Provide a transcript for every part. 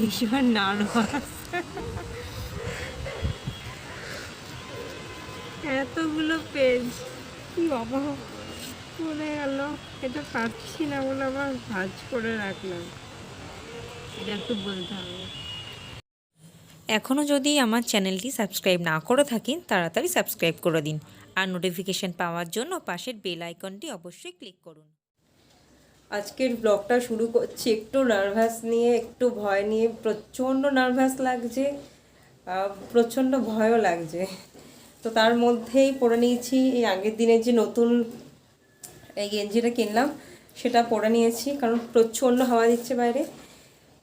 ভীষণ নার্ভাস এতগুলো পেজ কি বাবা পড়ে গেল, এটা পাচ্ছি না বলে আবার ভাজ করে রাখলাম। এটা একটু বলতে হবে। এখনও যদি আমার চ্যানেলটি সাবস্ক্রাইব না করে থাকেন, তাড়াতাড়ি সাবস্ক্রাইব করে দিন। আর নোটিফিকেশন পাওয়ার জন্য পাশের বেল আইকনটি অবশ্যই ক্লিক করুন। আজকের ব্লগটা শুরু করছি একটু নার্ভাস নিয়ে, একটু ভয় নিয়ে। প্রচণ্ড নার্ভাস লাগছে প্রচণ্ড ভয়ও লাগছে। তো তার মধ্যেই পরে নিয়েছি, এই আগের দিনের যে নতুন এই গেঞ্জিটা কিনলাম, সেটা পরে নিয়েছি, কারণ প্রচণ্ড হাওয়া দিচ্ছে বাইরে।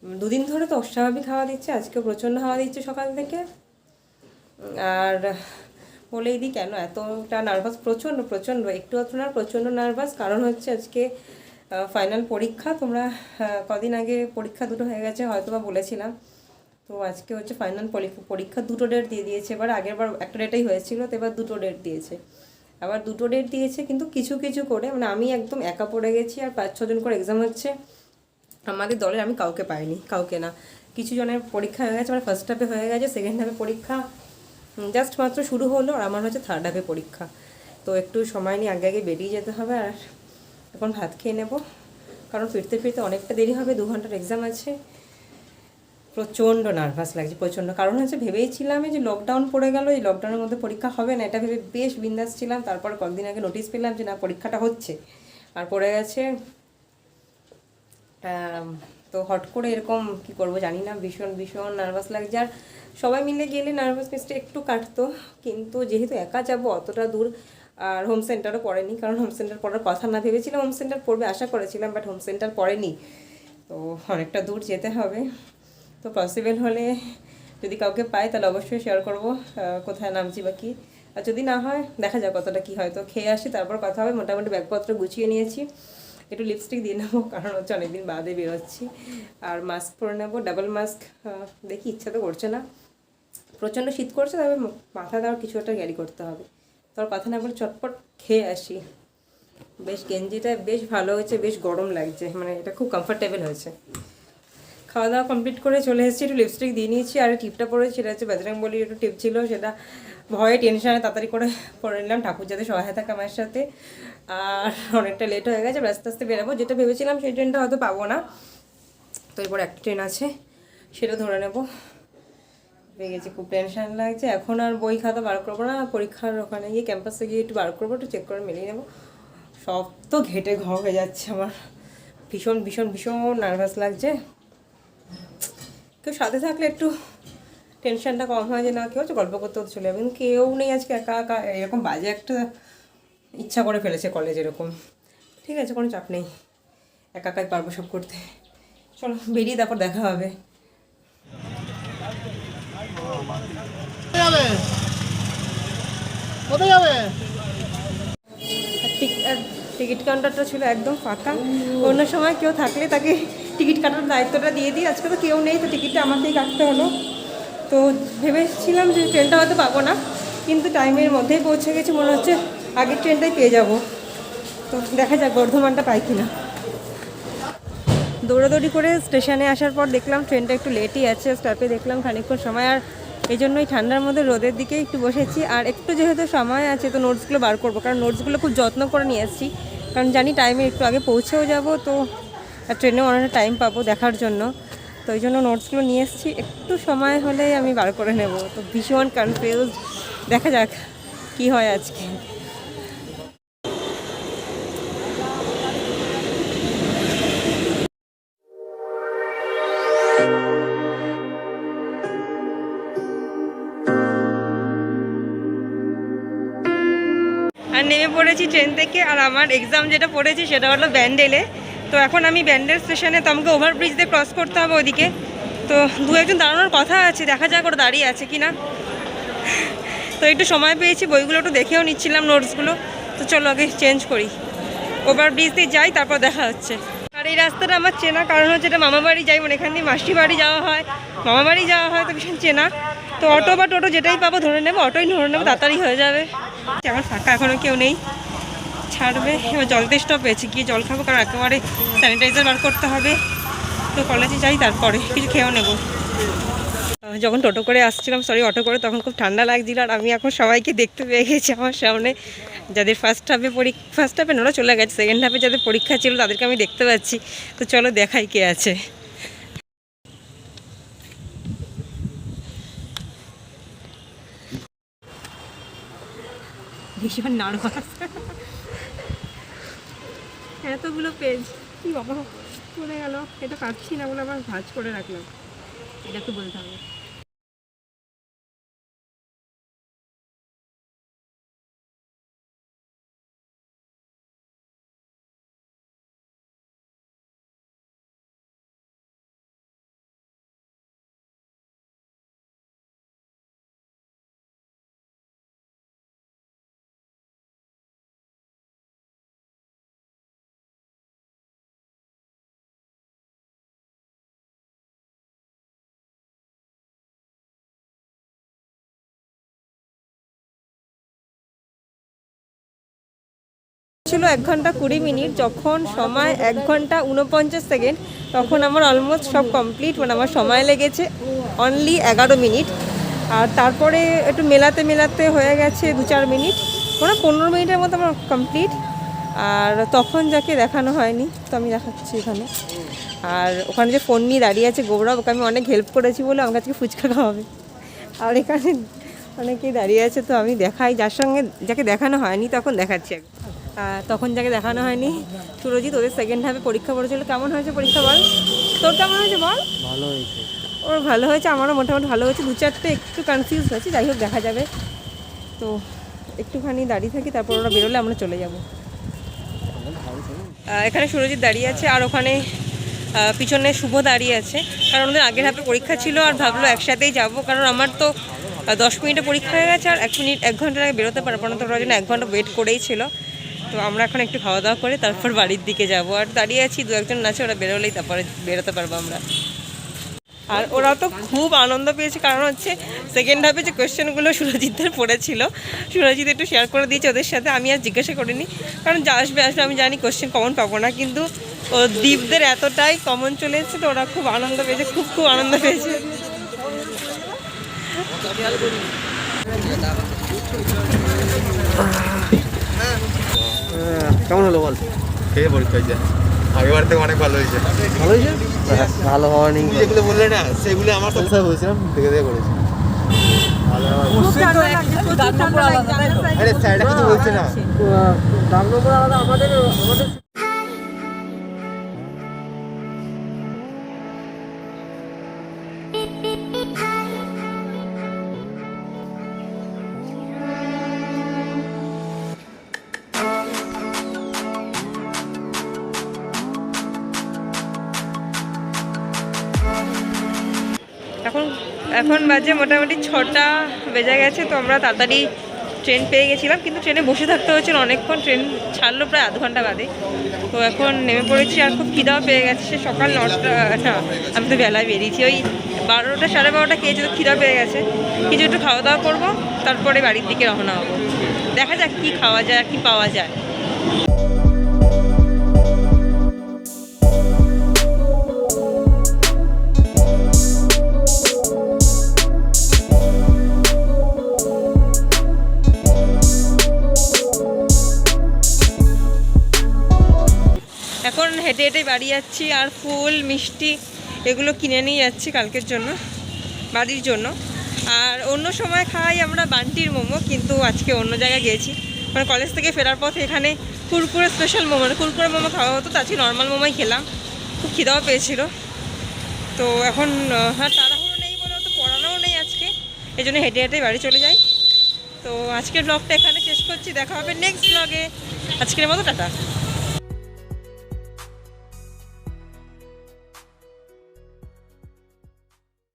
দুদিন ধরে তো অস্বাভাবিক হাওয়া দিচ্ছে আজকে প্রচণ্ড হাওয়া দিচ্ছে সকাল থেকে। আর বলেই দিই, কেন এতটা নার্ভাস প্রচণ্ড প্রচণ্ড, একটু অত না, প্রচণ্ড নার্ভাস কারণ হচ্ছে আজকে ফাইনাল পরীক্ষা, তোমরা কদিন আগে পরীক্ষা দুটো হয়ে গেছে হয়তো বা বলেছিলাম। তো আজকে হচ্ছে ফাইনাল পরীক্ষা দুটো ডেট দিয়ে দিয়েছে। এবার আগের বার একটা ডেটেই হয়েছিল, তো এবার দুটো ডেট দিয়েছে। আবার দুটো ডেট দিয়েছে, কিন্তু কিছু কিছু করে মানে আমি একদম একা পড়ে গেছি, আর পাঁচ ছজন করে এক্সাম হচ্ছে। আমাদের দলের আমি কাউকে পাইনি, কাউকে না। কিছু জনের পরীক্ষা হয়ে গেছে, আমার ফার্স্ট হাফে হয়ে গেছে সেকেন্ড হাফে পরীক্ষা জাস্ট মাত্র শুরু হলো, আর আমার হচ্ছে থার্ড হাফে পরীক্ষা। তো একটু সময় নিয়ে আগে আগে বেরিয়ে যেতে হবে, আর এখন ভাত খেয়ে নেব। কারণ ফিরতে ফিরতে অনেকটা দেরি হবে, দু ঘণ্টার এক্সাম আছে। প্রচণ্ড নার্ভাস লাগছে, প্রচণ্ড। কারণ হচ্ছে ভেবেইছিলাম যে লকডাউন পড়ে গেল, এই লকডাউনের মধ্যে পরীক্ষা হবে না, এটা ভেবে বেশ বিন্দাস ছিলাম। তারপর কয়েকদিন আগে নোটিশ পেলাম যে না, পরীক্ষাটা হচ্ছে। আর পড়ে গেছে তো হট করে এরকম কি করব জানি না, ভীষণ ভীষণ নার্ভাস লাগছে। আর সবাই মিলে গেলে নার্ভাসনেসটা একটু কাটতো, কিন্তু যেহেতু একা যাব, অতটা দূর আর হোম সেন্টারও পড়েনি কারণ হোম সেন্টার পড়ার কথা না ভেবেছিলাম হোম সেন্টার পড়বে আশা করেছিলাম বাট হোম সেন্টার পড়েনি। তো অনেকটা দূর যেতে হবে। তো পসিবল হলে যদি কাউকে পাই, তাহলে অবশ্যই শেয়ার করব কোথায় নামছি বা কি। আর যদি না হয়, দেখা যাক কতটা কি হয়। তো খেয়ে আসি, তারপর কথা হবে। মোটামুটি ব্যাগপত্র গুছিয়ে নিয়েছি। একটু লিপস্টিক দিয়ে নেব, কারণ হচ্ছে অনেকদিন বাদে বেরোচ্ছি। আর মাস্ক পরে নেব ডাবল মাস্ক দেখি, ইচ্ছা তো করছে না। প্রচণ্ড শীত করছে, তবে মাথা দেওয়ার কিছু একটা ক্যারি করতে হবে। তোর কথা না বলে চটপট খেয়ে আসি। বেশ গেঞ্জিটা বেশ ভালো হয়েছে, বেশ গরম লাগছে মানে এটা খুব কমফোর্টেবল হয়েছে। খাওয়া দাওয়া কমপ্লিট করে চলে এসেছি, একটু লিপস্টিক দিয়ে নিয়েছি, আর টিপটা পরেছি সেটা হচ্ছে বজরং বলির একটু টিপ ছিল, সেটা ভয়ে টেনশনে তাড়াতাড়ি করে পরে নিলাম, ঠাকুর যাতে সহায় থাকে আমার সাথে। আর অনেকটা লেট হয়ে গেছে, আস্তে আস্তে বেরাবো, যেটা ভেবেছিলাম সেই ট্রেনটা হয়তো পাবো না। তো এরপর একটা ট্রেন আছে, সেটা ধরে নেব। পেয়ে গেছি খুব টেনশন লাগছে। এখন আর বই খাতা বার করব না, পরীক্ষার ওখানে গিয়ে ক্যাম্পাসে গিয়ে একটু বার করব, একটু চেক করে মিলিয়ে নেব। সব তো ঘেটে ঘ হয়ে যাচ্ছে আমার। ভীষণ ভীষণ ভীষণ নার্ভাস লাগছে। কেউ সাথে থাকলে একটু টেনশনটা কম হয় যে না, কেউ হচ্ছে গল্প করতে হতে চলে যাবে। কিন্তু কেউ নেই আজকে একা একা, এরকম বাজে একটা ইচ্ছা করে ফেলেছে কলেজ এরকম। ঠিক আছে, কোনো চাপ নেই। একা একাই পারব সব করতে। চলো, বেরিয়ে তারপর দেখা হবে। কোথায় যাবে টিকিট কাউন্টারটা ছিল একদম ফাঁকা। অন্য সময় কেউ থাকলে তাকে টিকিট কাটার দায়িত্বটা দিয়ে দিই। আজকে তো কেউ নেই, তো টিকিটটা আমাকেই কাটতে হলো। তো ভেবেছিলাম যে ট্রেনটা হয়তো পাবো না, কিন্তু টাইমের মধ্যেই পৌঁছে গেছি। মনে হচ্ছে আগের ট্রেনটাই পেয়ে যাব। তো দেখা যাক বর্ধমানটা পাই কিনা। দৌড়াদৌড়ি করে স্টেশনে আসার পর দেখলাম ট্রেনটা একটু লেটই আছে স্টপে দেখলাম খানিকক্ষণ সময়। আর এই জন্যই ঠান্ডার মধ্যে রোদের দিকে একটু বসেছি। আর একটু যেহেতু সময় আছে, তো নোটসগুলো বার করব। কারণ নোটসগুলো খুব যত্ন করে নিয়ে এসেছি কারণ জানি টাইমে একটু আগে পৌঁছেও যাব, তো আর ট্রেনেও অনেকটা টাইম পাবো দেখার জন্য। তো ওই জন্য নোটসগুলো নিয়ে এসেছি। একটু সময় হলেই আমি বার করে নেব। তো ভীষণ কনফিউজ দেখা যাক কি হয় আজকে। পড়েছি ট্রেন থেকে আর আমার এক্সাম যেটা পড়েছি সেটা হলো ব্যান্ডেলে। তো এখন আমি ব্যান্ডেল স্টেশনে তো আমাকে ওভারব্রিজ দিয়ে ক্রস করতে হবে ওদিকে। তো দু একজন দাঁড়ানোর কথা আছে, দেখা যাক ওরা দাঁড়িয়ে আছে কি না তো একটু সময় পেয়েছি, বইগুলো একটু দেখেও নিচ্ছিলাম নোটসগুলো তো চলো আগে চেঞ্জ করি। ওভারব্রিজ দিয়ে যাই, তারপর দেখা হচ্ছে। আর এই রাস্তাটা আমার চেনা কারণ হচ্ছে এটা মামা বাড়ি যাই মানে এখান দিয়ে মাসি বাড়ি যাওয়া হয়। মামা বাড়ি যাওয়া হয় তো ভীষণ চেনা। তো অটো বা টোটো যেটাই পাবো ধরে নেব, অটোই ধরে নেব, তাড়াতাড়ি হয়ে যাবে। আমার ফাঁকা এখনও কেউ নেই। ছাড়বে, এবার জল তেষ্টাও পেয়েছি গিয়ে জল খাব, কারণ একেবারে স্যানিটাইজার বার করতে হবে। তো কলেজে যাই, তারপরে কিছু খেয়েও নেব। যখন টোটো করে আসছিলাম সরি অটো করে, তখন খুব ঠান্ডা লাগছিল, আর আমি এখন সবাইকে দেখতে পেয়ে গেছি আমার সামনে। যাদের ফার্স্ট হাফে পরীক্ষা ফার্স্ট হাফে ওরা চলে গেছে সেকেন্ড হাফে যাদের পরীক্ষা ছিল, তাদেরকে আমি দেখতে পাচ্ছি। তো চলো দেখাই কে আছে। ভীষণ নার্ভাস এতগুলো পেজ কি বাবা, চলে গেল। এটা পাচ্ছি না বলে আবার ভাজ করে রাখলাম। এটা তো বলতে হবে। ছিল এক ঘণ্টা কুড়ি মিনিট, যখন সময় এক ঘণ্টা উনপঞ্চাশ সেকেন্ড, তখন আমার অলমোস্ট সব কমপ্লিট মানে আমার সময় লেগেছে অনলি এগারো মিনিট। আর তারপরে একটু মেলাতে মেলাতে হয়ে গেছে দু চার মিনিট মানে পনেরো মিনিটের মতো আমার কমপ্লিট আর তখন যাকে দেখানো হয়নি, তো আমি দেখাচ্ছি এখানে। আর ওখানে যে ফোন নিয়ে দাঁড়িয়ে আছে গৌরব, ওকে আমি অনেক হেল্প করেছি বলে আমার কাছে ফুচকা খাওয়াবে। আর এখানে অনেকেই দাঁড়িয়ে আছে, তো আমি দেখাই, যার সঙ্গে যাকে দেখানো হয়নি, তখন দেখাচ্ছি একবার। তখন যাকে দেখানো হয়নি সুরজিৎ ওদের সেকেন্ড হাফে পরীক্ষা পড়েছিল। কেমন হয়েছে পরীক্ষা বল? তোর কেমন হয়েছে বল? ভালো হয়েছে। ওর ভালো হয়েছে আমারও মোটামুটি ভালো হয়েছে। দু চারটে একটু কনফিউজ আছে যাই হোক দেখা যাবে। তো একটুখানি দাঁড়িয়ে থাকি তারপর ওরা বেরোলে আমরা চলে যাব। এখানে সুরজিৎ দাঁড়িয়ে আছে আর ওখানে পিছনে শুভ দাঁড়িয়ে আছে। কারণ ওদের আগের হাফে পরীক্ষা ছিল আর ভাবলো একসাথেই যাব। কারণ আমার তো দশ মিনিটে পরীক্ষা হয়ে গেছে আর এক মিনিট এক ঘণ্টার আগে বেরোতে পারব না। তো ওরা জন্য এক ঘণ্টা ওয়েট করেই ছিল। তো আমরা এখন একটু খাওয়া দাওয়া করে তারপর বাড়ির দিকে যাব। আর দাঁড়িয়ে আছি, দু একজন নাচে, ওরা বেরোলেই তারপরে বেরোতে পারব আমরা। আর ওরা তো খুব আনন্দ পেয়েছে, কারণ হচ্ছে সেকেন্ড হাফে যে কোয়েশ্চেনগুলো সুরজিৎদের পড়েছিল, সুরজিৎ একটু শেয়ার করে দিয়েছে ওদের সাথে, আমি আর জিজ্ঞাসা করিনি। কারণ যা আসবে আসবে, আমি জানি কোয়েশ্চেন কমন পাবো না, কিন্তু ও দ্বীপদের এতটাই কমন চলে এসেছে তো ওরা খুব আনন্দ পেয়েছে, খুব খুব আনন্দ পেয়েছে। কেমন হলো বল? খেয়ে পরীক্ষা হয়েছে। আগেবার থেকে অনেক ভালো হয়েছে। ভালো হয়েছে? ভালো হওয়া নেই। যেগুলো বললে না সেগুলো আমার সাথে পরীক্ষা হয়েছিলাম দেখে দেখে করেছি। আরে স্যারটা কিছু বলছে না? দাম নম্বর আলাদা আমাদের আমাদের এখন বাজে মোটামুটি ছটা বেজে গেছে, তো আমরা তাড়াতাড়ি ট্রেন পেয়ে গেছিলাম, কিন্তু ট্রেনে বসে থাকতে হয়েছিল অনেকক্ষণ, ট্রেন ছাড়লো প্রায় আধ ঘণ্টা বাদে। তো এখন নেমে পড়েছি আর খুব খিদাও পেয়ে গেছে সকাল নটা, না, আমি তো বেলায় বেরিয়েছি, ওই বারোটা সাড়ে বারোটা খেয়েছি, তো খিদা পেয়ে গেছে। কিছু একটু খাওয়া দাওয়া করব, তারপরে বাড়ির দিকে রওনা হব। দেখা যাক কী খাওয়া যায় কী পাওয়া যায়। এখন হেঁটে হেঁটে বাড়ি যাচ্ছি আর ফুল, মিষ্টি এগুলো কিনে নিয়ে যাচ্ছি কালকের জন্য, বাড়ির জন্য। আর অন্য সময় খাই আমরা বান্টির মোমো, কিন্তু আজকে অন্য জায়গায় গিয়েছি। মানে কলেজ থেকে ফেরার পথে এখানে কুরকুরে স্পেশাল মোমো মানে কুরকুরে মোমো খাওয়া হতো তো আজকে নর্মাল মোমোই খেলাম। খুব খিদাও পেয়েছিল। তো এখন আর তাড়াহুড়ো নেই বলে তো পড়ানোও নেই আজকে এই জন্য হেঁটে হেঁটে বাড়ি চলে যাই। তো আজকের ব্লগটা এখানে শেষ করছি, দেখা হবে নেক্সট ব্লগে আজকের মতো, টাটা।